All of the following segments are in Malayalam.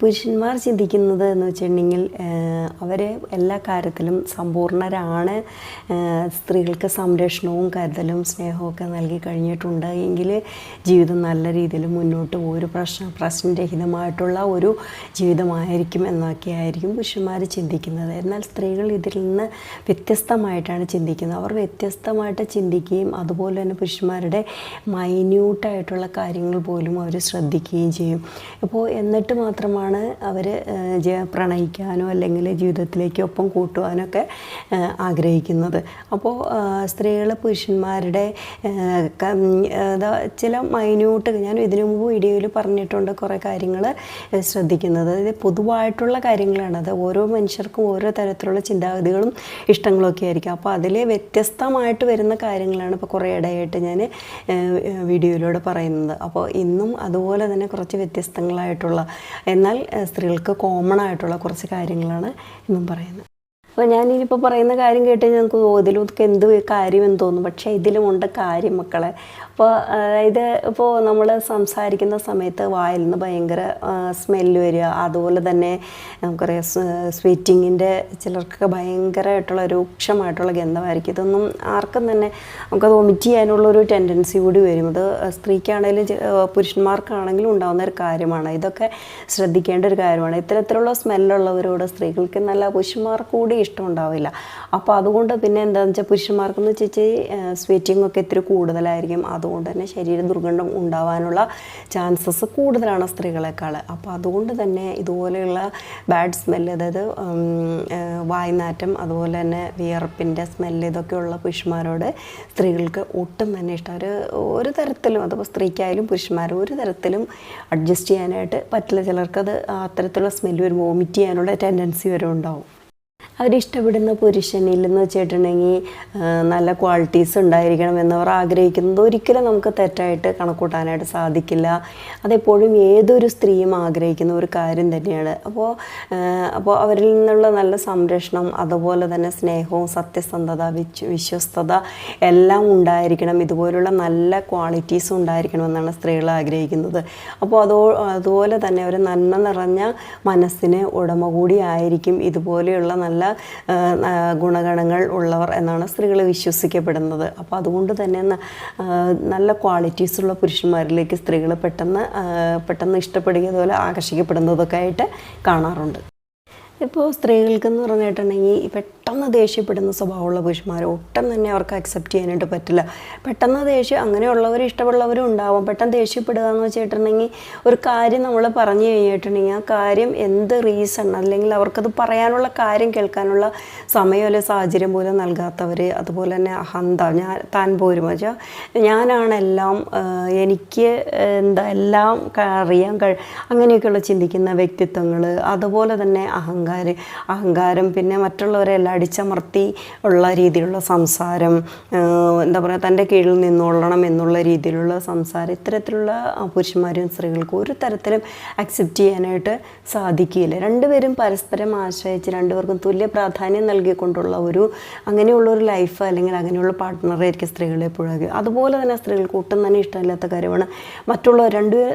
പുരുഷന്മാർ ചിന്തിക്കുന്നത് എന്ന് വെച്ചിട്ടുണ്ടെങ്കിൽ അവർ എല്ലാ കാര്യത്തിലും സമ്പൂർണരാണ്. സ്ത്രീകൾക്ക് സംരക്ഷണവും കരുതലും സ്നേഹമൊക്കെ നൽകി കഴിഞ്ഞിട്ടുണ്ട് എങ്കിൽ ജീവിതം നല്ല രീതിയിൽ മുന്നോട്ട് ഒരു പ്രശ്ന പ്രശ്നരഹിതമായിട്ടുള്ള ഒരു ജീവിതമായിരിക്കും എന്നൊക്കെയായിരിക്കും പുരുഷന്മാർ ചിന്തിക്കുന്നത്. എന്നാൽ സ്ത്രീകൾ ഇതിൽ നിന്ന് വ്യത്യസ്തമായിട്ടാണ് ചിന്തിക്കുന്നത്. അവർ വ്യത്യസ്തമായിട്ട് ചിന്തിക്കുകയും അതുപോലെ തന്നെ പുരുഷന്മാരുടെ മൈന്യൂട്ടായിട്ടുള്ള കാര്യങ്ങൾ പോലും അവർ ശ്രദ്ധിക്കുകയും ചെയ്യും. അപ്പോൾ എന്നിട്ട് മാത്രമാണ് അവർ പ്രണയിക്കാനോ അല്ലെങ്കിൽ ജീവിതത്തിലേക്ക് ഒപ്പം കൂട്ടുവാനോ ഒക്കെ ആഗ്രഹിക്കുന്നത് അപ്പോൾ സ്ത്രീകൾ പുരുഷന്മാരുടെ ചില മൈന്യൂട്ട് ഞാൻ ഇതിനു മുമ്പ് വീഡിയോയിൽ പറഞ്ഞിട്ടുണ്ട് കുറേ കാര്യങ്ങൾ ശ്രദ്ധിക്കുന്നത്. ഇത് പൊതുവായിട്ടുള്ള കാര്യങ്ങളാണ്. അത് ഓരോ മനുഷ്യർക്കും ഓരോ തരത്തിലുള്ള ചിന്താഗതികളും ഇഷ്ടങ്ങളും ഒക്കെ ആയിരിക്കും. അപ്പോൾ അതിൽ വ്യത്യസ്തമായിട്ട് വരുന്ന കാര്യങ്ങളാണ് ഇപ്പോൾ കുറേ ഇടയായിട്ട് ഞാൻ വീഡിയോയിലൂടെ പറയുന്നത്. അപ്പോൾ ഇന്നും അതുപോലെ തന്നെ കുറച്ച് വ്യത്യസ്തങ്ങളായിട്ടുള്ള എന്നാൽ സ്ത്രീകൾക്ക് കോമൺ ആയിട്ടുള്ള കുറച്ച് കാര്യങ്ങളാണ് ഇന്നും പറയുന്നത്. അപ്പോൾ ഞാനിനിപ്പോൾ പറയുന്ന കാര്യം കേട്ട് ഞങ്ങൾക്ക് ഇതിലൊക്കെ എന്ത് കാര്യമെന്ന് തോന്നും. പക്ഷേ ഇതിലുമുണ്ട് കാര്യം മക്കളെ. അപ്പോൾ അതായത് ഇപ്പോൾ നമ്മൾ സംസാരിക്കുന്ന സമയത്ത് വായിൽ നിന്ന് ഭയങ്കര സ്മെല്ല് വരിക. അതുപോലെ തന്നെ നമുക്കറിയാം സ്വീറ്റിങ്ങിന്റെ ചിലർക്കൊക്കെ ഭയങ്കരമായിട്ടുള്ള രൂക്ഷമായിട്ടുള്ള ഗന്ധമായിരിക്കും. ഇതൊന്നും ആർക്കും തന്നെ നമുക്കത് വൊമിറ്റ് ചെയ്യാനുള്ളൊരു ടെൻഡൻസി കൂടി വരും. അത് സ്ത്രീക്കാണെങ്കിലും പുരുഷന്മാർക്കാണെങ്കിലും ഉണ്ടാകുന്ന ഒരു കാര്യമാണ്. ഇതൊക്കെ ശ്രദ്ധിക്കേണ്ട ഒരു കാര്യമാണ്. ഇത്തരത്തിലുള്ള സ്മെല്ലുള്ളവരോട് സ്ത്രീകൾക്ക് നല്ല പുരുഷന്മാർക്ക് കൂടി ഇഷ്ടം ഉണ്ടാവില്ല അപ്പോൾ അതുകൊണ്ട് പിന്നെ എന്താണെന്ന് വെച്ചാൽ പുരുഷന്മാർക്കെന്ന് വെച്ചാൽ സ്വെറ്റിംഗ് ഒക്കെ ഇത്തിരി കൂടുതലായിരിക്കും. അതുകൊണ്ട് തന്നെ ശരീര ദുർഗന്ധം ഉണ്ടാവാനുള്ള ചാൻസസ് കൂടുതലാണ് സ്ത്രീകളെക്കാൾ അപ്പോൾ അതുകൊണ്ട് തന്നെ ഇതുപോലെയുള്ള ബാഡ് സ്മെല്ല് അതായത് വായ്നാറ്റം അതുപോലെ തന്നെ വിയർപ്പിന്റെ സ്മെല്ല് ഇതൊക്കെയുള്ള പുരുഷന്മാരോട് സ്ത്രീകൾക്ക് ഒട്ടും തന്നെ ഇഷ്ടം. ഒരു ഒരു തരത്തിലും അതിപ്പോൾ സ്ത്രീക്കായാലും പുരുഷന്മാരും ഒരു തരത്തിലും അഡ്ജസ്റ്റ് ചെയ്യാനായിട്ട് പറ്റില്ല. ചിലർക്കത് അത്തരത്തിലുള്ള സ്മെല്ല് വരുമ്പോൾ വോമിറ്റ് ചെയ്യാനുള്ള ടെൻഡൻസി വരെ ഉണ്ടാവും. അവരിഷ്ടപ്പെടുന്ന പുരുഷനിൽ എന്ന് വെച്ചിട്ടുണ്ടെങ്കിൽ നല്ല ക്വാളിറ്റീസ് ഉണ്ടായിരിക്കണം എന്നവർ ആഗ്രഹിക്കുന്നത് ഒരിക്കലും നമുക്ക് തെറ്റായിട്ട് കണക്കൂട്ടാനായിട്ട് സാധിക്കില്ല. അതെപ്പോഴും ഏതൊരു സ്ത്രീയും ആഗ്രഹിക്കുന്ന ഒരു കാര്യം തന്നെയാണ്. അപ്പോൾ അപ്പോൾ അവരിൽ നിന്നുള്ള നല്ല സംരക്ഷണം അതുപോലെ തന്നെ സ്നേഹവും സത്യസന്ധത വിശ്വ വിശ്വസ്തത എല്ലാം ഉണ്ടായിരിക്കണം. ഇതുപോലുള്ള നല്ല ക്വാളിറ്റീസ് ഉണ്ടായിരിക്കണം എന്നാണ് സ്ത്രീകൾ ആഗ്രഹിക്കുന്നത്. അപ്പോൾ അതോ അതുപോലെ തന്നെ ഒരു നന്മ നിറഞ്ഞ മനസ്സിന് ഉടമ കൂടി ആയിരിക്കും ഇതുപോലെയുള്ള നല്ല ഗുണഗണങ്ങൾ ഉള്ളവർ എന്നാണ് സ്ത്രീകൾ വിശ്വസിക്കപ്പെടുന്നത്. അപ്പോൾ അതുകൊണ്ട് തന്നെ നല്ല ക്വാളിറ്റീസ് ഉള്ള പുരുഷന്മാരിലേക്ക് സ്ത്രീകൾ പെട്ടെന്ന് പെട്ടെന്ന് ഇഷ്ടപ്പെടുകയും അതുപോലെ ആകർഷിക്കപ്പെടുന്നതൊക്കെ ആയിട്ട് കാണാറുണ്ട്. ഇപ്പോൾ സ്ത്രീകൾക്കെന്ന് പറഞ്ഞിട്ടുണ്ടെങ്കിൽ പെട്ടെന്ന് ദേഷ്യപ്പെടുന്ന സ്വഭാവമുള്ള പുരുഷന്മാർ ഒട്ടും തന്നെ അവർക്ക് അക്സെപ്റ്റ് ചെയ്യാനായിട്ട് പറ്റില്ല. പെട്ടെന്ന് ദേഷ്യം അങ്ങനെയുള്ളവർ ഇഷ്ടമുള്ളവരും ഉണ്ടാവും. പെട്ടെന്ന് ദേഷ്യപ്പെടുക എന്ന് വെച്ചിട്ടുണ്ടെങ്കിൽ ഒരു കാര്യം നമ്മൾ പറഞ്ഞു കഴിഞ്ഞിട്ടുണ്ടെങ്കിൽ ആ കാര്യം എന്ത് റീസൺ അല്ലെങ്കിൽ അവർക്കത് പറയാനുള്ള കാര്യം കേൾക്കാനുള്ള സമയം അല്ലെങ്കിൽ സാഹചര്യം പോലും നൽകാത്തവർ അതുപോലെ തന്നെ അഹന്ത ഞാൻ താൻ പോരും വെച്ചാൽ ഞാനാണെല്ലാം എനിക്ക് എന്താ എല്ലാം അറിയാൻ കഴി അങ്ങനെയൊക്കെയുള്ള ചിന്തിക്കുന്ന വ്യക്തിത്വങ്ങൾ അതുപോലെ തന്നെ അഹങ്കാരം അഹങ്കാരം പിന്നെ മറ്റുള്ളവരെ എല്ലാം അടിച്ചമർത്തി ഉള്ള രീതിയിലുള്ള സംസാരം എന്താ പറയുക തന്റെ കീഴിൽ നിന്നോളണം എന്നുള്ള രീതിയിലുള്ള സംസാരം ഇത്തരത്തിലുള്ള പുരുഷന്മാരും സ്ത്രീകൾക്കും ഒരു തരത്തിലും അക്സെപ്റ്റ് ചെയ്യാനായിട്ട് സാധിക്കില്ല രണ്ടുപേരും പരസ്പരം ആശ്രയിച്ച് രണ്ടുപേർക്കും തുല്യ പ്രാധാന്യം നൽകിക്കൊണ്ടുള്ള ഒരു അങ്ങനെയുള്ള ഒരു ലൈഫ് അല്ലെങ്കിൽ അങ്ങനെയുള്ള പാർട്ട്ണറായിരിക്കും സ്ത്രീകളെ എപ്പോഴും. അതുപോലെ തന്നെ സ്ത്രീകൾക്ക് ഒട്ടും തന്നെ ഇഷ്ടമില്ലാത്ത കാര്യമാണ് മറ്റുള്ളവർ രണ്ടുപേർ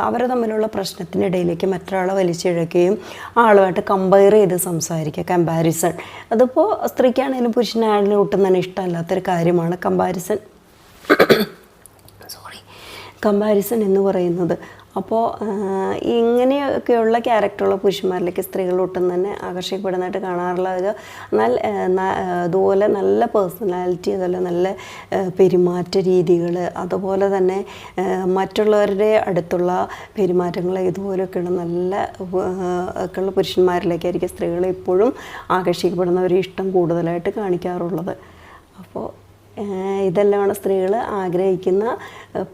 അവർ തമ്മിലുള്ള പ്രശ്നത്തിനിടയിലേക്ക് മറ്റൊരാളെ വലിച്ചിഴക്കുകയും ആളുമായിട്ട് കമ്പയർ ചെയ്ത് സംസാരിക്കുക കമ്പാരിസൺ അതിപ്പോൾ സ്ത്രീക്കാണെങ്കിലും പുരുഷനാണെങ്കിലും ഒട്ടും തന്നെ ഇഷ്ടമല്ലാത്തൊരു കാര്യമാണ് കമ്പാരിസൺ സോറി കമ്പാരിസൺ എന്ന് പറയുന്നത് അപ്പോൾ ഇങ്ങനെയൊക്കെയുള്ള ക്യാരക്ടറുള്ള പുരുഷന്മാരിലേക്ക് സ്ത്രീകൾ ഒട്ടും തന്നെ ആകർഷിക്കപ്പെടുന്നതായിട്ട് കാണാറുള്ളത് എന്നാൽ അതുപോലെ നല്ല പേഴ്സണാലിറ്റി അതുപോലെ നല്ല പെരുമാറ്റ രീതികൾ അതുപോലെ തന്നെ മറ്റുള്ളവരുടെ അടുത്തുള്ള പെരുമാറ്റങ്ങൾ ഇതുപോലെയൊക്കെയുള്ള നല്ല ഒക്കെയുള്ള പുരുഷന്മാരിലേക്കായിരിക്കും സ്ത്രീകൾ ഇപ്പോഴും ആകർഷിക്കപ്പെടുന്ന ഒരു ഇഷ്ടം കൂടുതലായിട്ട് കാണിക്കാറുള്ളത്. അപ്പോൾ ഇതെല്ലാമാണ് സ്ത്രീകൾ ആഗ്രഹിക്കുന്ന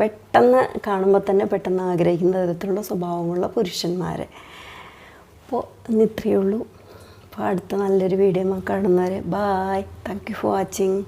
പെട്ടെന്ന് കാണുമ്പോൾ തന്നെ പെട്ടെന്ന് ആഗ്രഹിക്കുന്ന തരത്തിലുള്ള സ്വഭാവമുള്ള പുരുഷന്മാർ അപ്പോൾ ഇന്ന് ഇത്രയേ ഉള്ളൂ. അപ്പോൾ അടുത്ത നല്ലൊരു വീഡിയോ കാണുന്നവരെ bye thank you for watching